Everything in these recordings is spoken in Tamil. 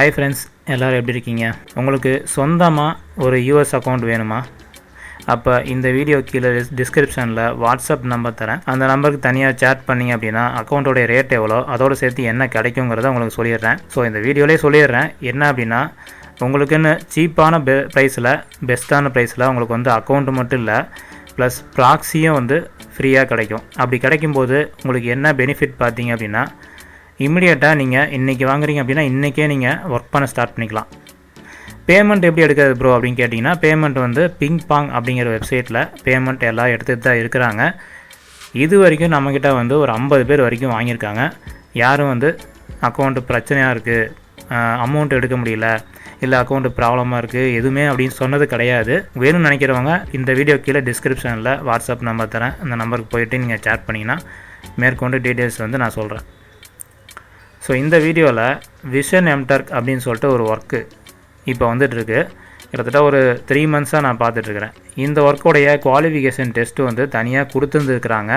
ஹாய் ஃப்ரெண்ட்ஸ் எல்லோரும் எப்படி இருக்கீங்க? உங்களுக்கு சொந்தமாக ஒரு யூஎஸ் அக்கௌண்ட் வேணுமா? அப்போ இந்த வீடியோ கீழே டிஸ்கிரிப்ஷனில் வாட்ஸ்அப் நம்பர் தரேன். அந்த நம்பருக்கு தனியாக சேட் பண்ணிங்க அப்படின்னா அக்கௌண்ட்டோடைய ரேட் எவ்வளோ அதோடு சேர்த்து என்ன கிடைக்குங்கிறத உங்களுக்கு சொல்லிடுறேன். ஸோ இந்த வீடியோலேயே சொல்லிடுறேன். என்ன அப்படின்னா உங்களுக்குன்னு சீப்பான பெ ப்ரைஸில் பெஸ்ட்டான ப்ரைஸில் உங்களுக்கு வந்து அக்கௌண்ட்டு மட்டும் இல்லை ப்ளஸ் ப்ராக்ஸியும் வந்து ஃப்ரீயாக கிடைக்கும். அப்படி கிடைக்கும்போது உங்களுக்கு என்ன பெனிஃபிட் பார்த்தீங்க அப்படின்னா இமிடியேட்டாக நீங்கள் இன்றைக்கி வாங்குறீங்க அப்படின்னா இன்றைக்கே நீங்கள் ஒர்க் பண்ண ஸ்டார்ட் பண்ணிக்கலாம். பேமெண்ட் எப்படி எடுக்கிறது ப்ரோ அப்படின்னு கேட்டிங்கன்னா பேமெண்ட் வந்து பிங் பாங் அப்படிங்கிற வெப்சைட்டில் பேமெண்ட் எல்லாம் எடுத்துகிட்டு தான் இருக்கிறாங்க. இது வரைக்கும் நம்மக்கிட்ட வந்து ஒரு ஐம்பது பேர் வரைக்கும் வாங்கியிருக்காங்க. யாரும் வந்து அக்கௌண்ட்டு பிரச்சனையாக இருக்குது அமௌண்ட் எடுக்க முடியல இல்லை அக்கௌண்ட்டு ப்ராப்ளமாக இருக்குது எதுவுமே அப்படின்னு சொன்னது கிடையாது. வேணும்னு நினைக்கிறவங்க இந்த வீடியோ கீழே டிஸ்கிரிப்ஷனில் வாட்ஸ்அப் நம்பர் தரேன். அந்த நம்பருக்கு போயிட்டு நீங்கள் சேட் பண்ணிங்கன்னா மேற்கொண்டு டீட்டெயில்ஸ் வந்து நான் சொல்கிறேன் ஸோ இந்த வீடியோவில் விஷன் எம்டர்க் அப்படின்னு சொல்லிட்டு ஒரு ஒர்க்கு இப்போ வந்துட்டுருக்கு. கிட்டத்தட்ட ஒரு த்ரீ மந்த்ஸாக நான் பார்த்துட்ருக்குறேன் இந்த ஒர்க்கோடைய குவாலிஃபிகேஷன் டெஸ்ட்டு வந்து தனியாக கொடுத்துருந்துருக்குறாங்க.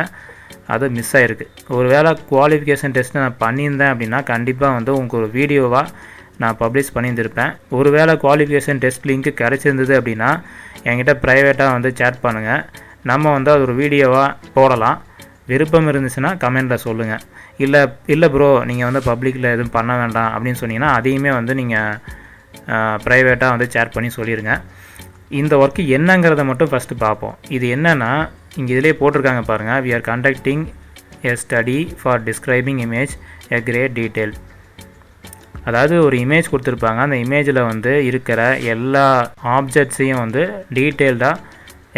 அது மிஸ் ஆகிருக்கு ஒரு வேளை குவாலிஃபிகேஷன் டெஸ்ட்டு நான் பண்ணியிருந்தேன் அப்படின்னா கண்டிப்பாக வந்து உங்களுக்கு ஒரு வீடியோவாக நான் பப்ளிஷ் பண்ணியிருந்திருப்பேன். ஒரு வேளை குவாலிஃபிகேஷன் டெஸ்ட் லிங்க்கு கிடச்சிருந்தது அப்படின்னா என்கிட்ட ப்ரைவேட்டாக வந்து சேட் பண்ணுங்கள் நம்ம வந்து அது ஒரு வீடியோவாக போடலாம். விருப்பம் இருந்துச்சுன்னா கமெண்ட்டில் சொல்லுங்கள் இல்லை இல்லை ப்ரோ நீங்கள் வந்து பப்ளிக்கில் எதுவும் பண்ண வேண்டாம் அப்படின்னு சொன்னீங்கன்னா அதையுமே வந்து நீங்கள் ப்ரைவேட்டாக வந்து ஷேர் பண்ணி சொல்லிடுங்க இந்த ஒர்க்கு என்னங்கிறத மட்டும் ஃபஸ்ட்டு பார்ப்போம். இது என்னென்னா இங்கே இதிலே போட்டிருக்காங்க பாருங்கள் we are conducting a study for describing image a great detail அதாவது ஒரு இமேஜ் கொடுத்துருப்பாங்க. அந்த இமேஜில் வந்து இருக்கிற எல்லா ஆப்ஜெக்ட்ஸையும் வந்து டீட்டெயில்டாக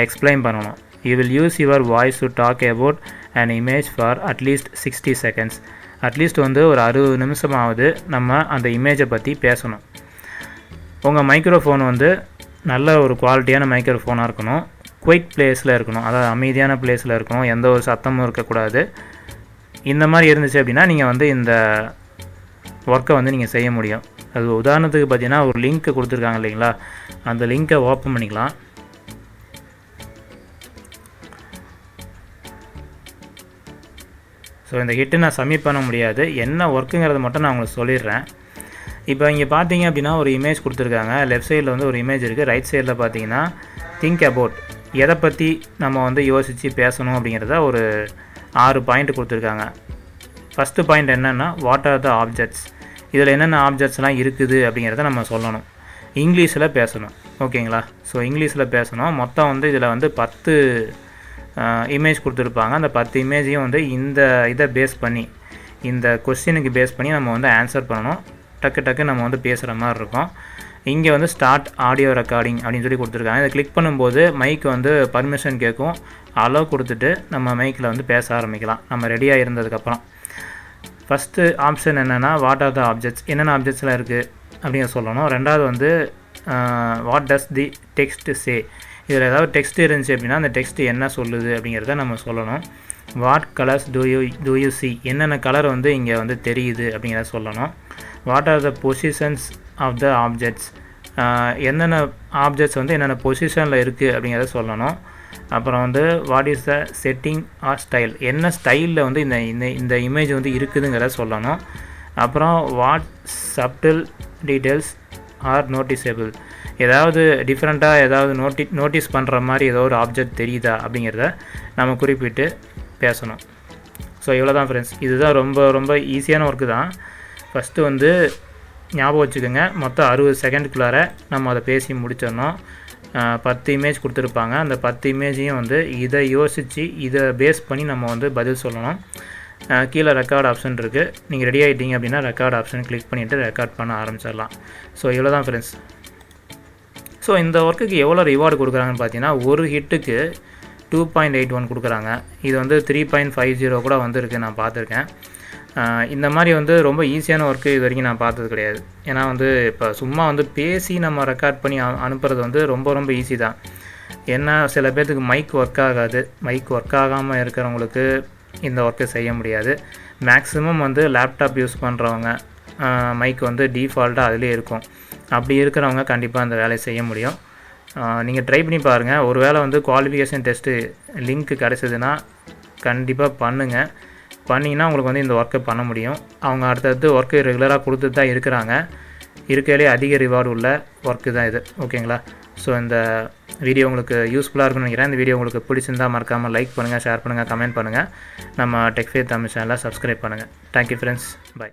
எக்ஸ்பிளைன் பண்ணணும். You will use your voice to talk about and image for at least sixty seconds at least வந்து ஒரு அறுபது நிமிஷமாவது நம்ம அந்த இமேஜை பற்றி பேசணும். உங்கள் மைக்ரோஃபோன் வந்து நல்ல ஒரு குவாலிட்டியான மைக்ரோஃபோனாக இருக்கணும். குவைட் பிளேஸில் இருக்கணும். அதாவது அமைதியான பிளேஸில் இருக்கணும். எந்த ஒரு சத்தமும் இருக்கக்கூடாது. இந்த மாதிரி இருந்துச்சு அப்படின்னா நீங்கள் வந்து இந்த ஒர்க்கை வந்து நீங்கள் செய்ய முடியும். அது உதாரணத்துக்கு பார்த்தீங்கன்னா ஒரு லிங்க் கொடுத்துருக்காங்க இல்லைங்களா? அந்த லிங்க்கை ஓப்பன் பண்ணிக்கலாம். ஸோ இந்த ஹிட்டு நான் சப்மிட் பண்ண முடியாது. என்ன ஒர்க்குங்கிறத மட்டும் நான் உங்களுக்கு சொல்லிடுறேன். இப்போ இங்கே பார்த்தீங்க அப்படின்னா ஒரு இமேஜ் கொடுத்துருக்காங்க. லெஃப்ட் சைடில் வந்து ஒரு இமேஜ் இருக்குது ரைட் சைடில் பார்த்தீங்கன்னா திங்க் அபவுட் எதை பற்றி நம்ம வந்து யோசித்து பேசணும் அப்படிங்கிறத ஒரு ஆறு பாயிண்ட் கொடுத்துருக்காங்க. ஃபஸ்ட்டு பாயிண்ட் என்னென்னா வாட் ஆர் த ஆப்ஜெக்ட்ஸ் இதில் என்னென்ன ஆப்ஜெக்ட்ஸ்லாம் இருக்குது அப்படிங்கிறத நம்ம சொல்லணும். இங்கிலீஷில் பேசணும். ஓகேங்களா ஸோ இங்கிலீஷில் பேசணும். மொத்தம் வந்து இதில் வந்து பத்து இமேஜ் கொடுத்துருப்பாங்க. அந்த பத்து இமேஜையும் வந்து இந்த இதை பேஸ் பண்ணி இந்த கொஸ்டினுக்கு பேஸ் பண்ணி நம்ம வந்து ஆன்சர் பண்ணணும். டக்கு டக்கு நம்ம வந்து பேசுகிற மாதிரி இருக்கும். இங்கே வந்து ஸ்டார்ட் ஆடியோ ரெக்கார்டிங் அப்படின்னு சொல்லி கொடுத்துருக்காங்க. இதை கிளிக் பண்ணும்போது மைக் வந்து பர்மிஷன் கேட்கும். அலோவ் கொடுத்துட்டு நம்ம மைக்கில் வந்து பேச ஆரம்பிக்கலாம். நம்ம ரெடியாக இருந்ததுக்கப்புறம் ஃபஸ்ட்டு ஆப்ஷன் என்னென்னா வாட் ஆர் த ஆப்ஜெக்ட்ஸ் என்னென்ன ஆப்ஜெக்ட்ஸ்லாம் இருக்குது அப்படின்னு சொல்லணும். ரெண்டாவது வந்து what does the text say இதில் ஏதாவது டெக்ஸ்ட் இருந்துச்சு அப்படின்னா அந்த டெக்ஸ்ட் என்ன சொல்லுது அப்படிங்கிறத நம்ம சொல்லணும். What colours do you do you see என்னென்ன கலர் வந்து இங்கே வந்து தெரியுது அப்படிங்கிறத சொல்லணும். What are the positions of the objects என்னென்ன ஆப்ஜெக்ட்ஸ் வந்து என்னென்ன பொசிஷனில் இருக்குது அப்படிங்கிறத சொல்லணும். அப்புறம் வந்து what is the setting or style என்ன ஸ்டைலில் வந்து இந்த இந்த இந்த இமேஜ் வந்து இருக்குதுங்கிறத சொல்லணும். அப்புறம் what subtle details are noticeable ஏதாவது டிஃப்ரெண்ட்டாக ஏதாவது நோட்டி நோட்டீஸ் பண்ணுற மாதிரி ஏதோ ஒரு ஆப்ஜெக்ட் தெரியுதா அப்படிங்கிறத நம்ம குறிப்பிட்டு பேசணும். ஸோ இவ்வளோ தான் ஃப்ரெண்ட்ஸ் இதுதான் ரொம்ப ரொம்ப ஈஸியான ஒர்க்கு தான். ஃபஸ்ட்டு வந்து ஞாபகம் வச்சுக்கோங்க. மொத்தம் அறுபது செகண்டுக்குள்ளார நம்ம அதை பேசி முடிச்சிடணும். பத்து இமேஜ் கொடுத்துருப்பாங்க. அந்த பத்து இமேஜையும் வந்து இதை யோசித்து இதை பேஸ் பண்ணி நம்ம வந்து பதில் சொல்லணும். கீழே ரெக்கார்ட் ஆப்ஷன் இருக்குது நீங்கள் ரெடி ஆகிட்டீங்க அப்படின்னா ரெக்கார்ட் ஆப்ஷன் கிளிக் பண்ணிவிட்டு ரெக்கார்ட் பண்ண ஆரம்பிச்சிடலாம். ஸோ இவ்வளோ தான் ஃப்ரெண்ட்ஸ் ஸோ இந்த ஒர்க்குக்கு எவ்வளோ ரிவார்டு கொடுக்குறாங்கன்னு பார்த்தீங்கன்னா ஒரு ஹிட்டுக்கு டூ பாயிண்ட் எயிட் ஒன் கொடுக்குறாங்க. இது வந்து த்ரீ பாயிண்ட் ஃபைவ் ஜீரோ கூட வந்துருக்கு நான் பார்த்துருக்கேன். இந்த மாதிரி வந்து ரொம்ப ஈஸியான ஒர்க்கு இது வரைக்கும் நான் பார்த்தது கிடையாது. ஏன்னா வந்து இப்போ சும்மா வந்து பேசி நம்ம ரெக்கார்ட் பண்ணி அனுப்புறது வந்து ரொம்ப ரொம்ப ஈஸி தான். ஏன்னா சில பேர்த்துக்கு மைக் ஒர்க் ஆகாது. மைக் ஒர்க் ஆகாமல் இருக்கிறவங்களுக்கு இந்த ஒர்க்கை செய்ய முடியாது. மேக்ஸிமம் வந்து லேப்டாப் யூஸ் பண்ணுறவங்க மைக் வந்து டீஃபால்ட்டாக அதிலே இருக்கும். அப்படி இருக்கிறவங்க கண்டிப்பாக அந்த வேலையை செய்ய முடியும். நீங்கள் ட்ரை பண்ணி பாருங்கள் ஒரு வேளை வந்து குவாலிஃபிகேஷன் டெஸ்ட்டு லிங்க்கு கிடச்சிதுன்னா கண்டிப்பாக பண்ணுங்கள் பண்ணிங்கன்னா உங்களுக்கு வந்து இந்த ஒர்க்கை பண்ண முடியும். அவங்க அடுத்தடுத்து ஒர்க்கு ரெகுலராக கொடுத்துட்டு தான் இருக்கிறாங்க. இருக்கையிலே அதிக ரிவார்டு உள்ள ஒர்க்கு தான் இது. ஓகேங்களா ஸோ இந்த வீடியோ உங்களுக்கு யூஸ்ஃபுல்லாக இருக்கும்னு நினைக்கிறேன். இந்த வீடியோ உங்களுக்கு பிடிச்சிருந்தா மறக்காமல் லைக் பண்ணுங்கள் ஷேர் பண்ணுங்கள் கமெண்ட் பண்ணுங்கள் நம்ம டெக்ஃபே தமிழ் சேனலை சப்ஸ்கிரைப் பண்ணுங்கள் தேங்க்யூ ஃப்ரெண்ட்ஸ் பை